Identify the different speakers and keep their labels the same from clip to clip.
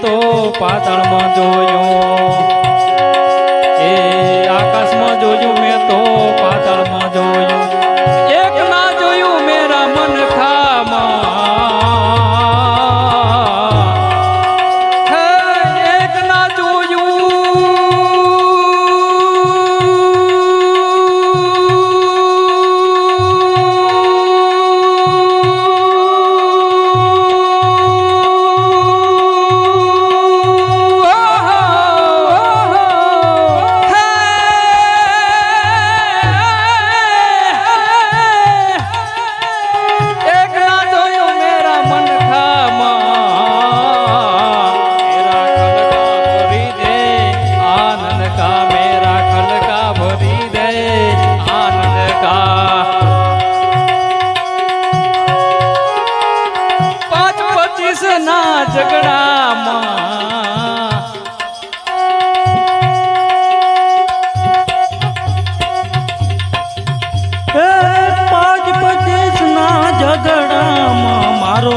Speaker 1: તો પાતાળમાં જોયો. પોલીસના ઝઘડામાં પાંચ પચીસના ઝઘડામાં મારો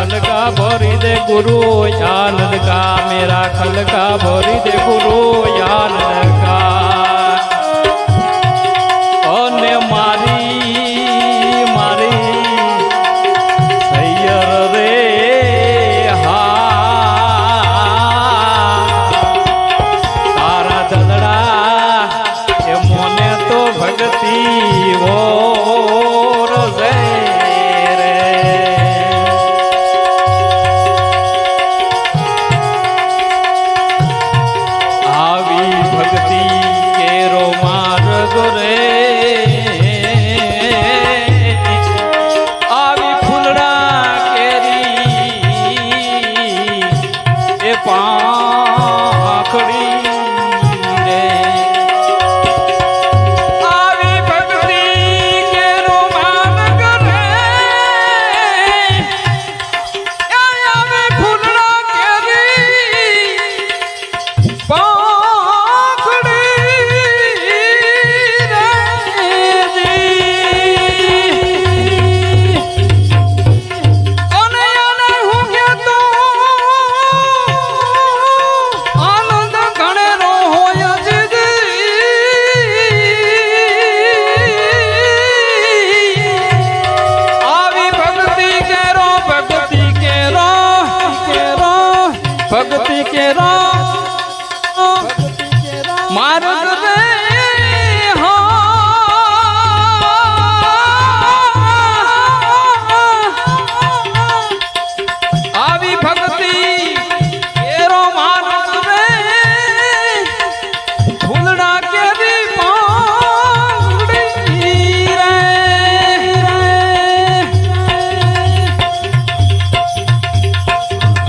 Speaker 1: खलका भरी दे गुरु यान का मेरा खलका भरी दे गुरु यान का મારું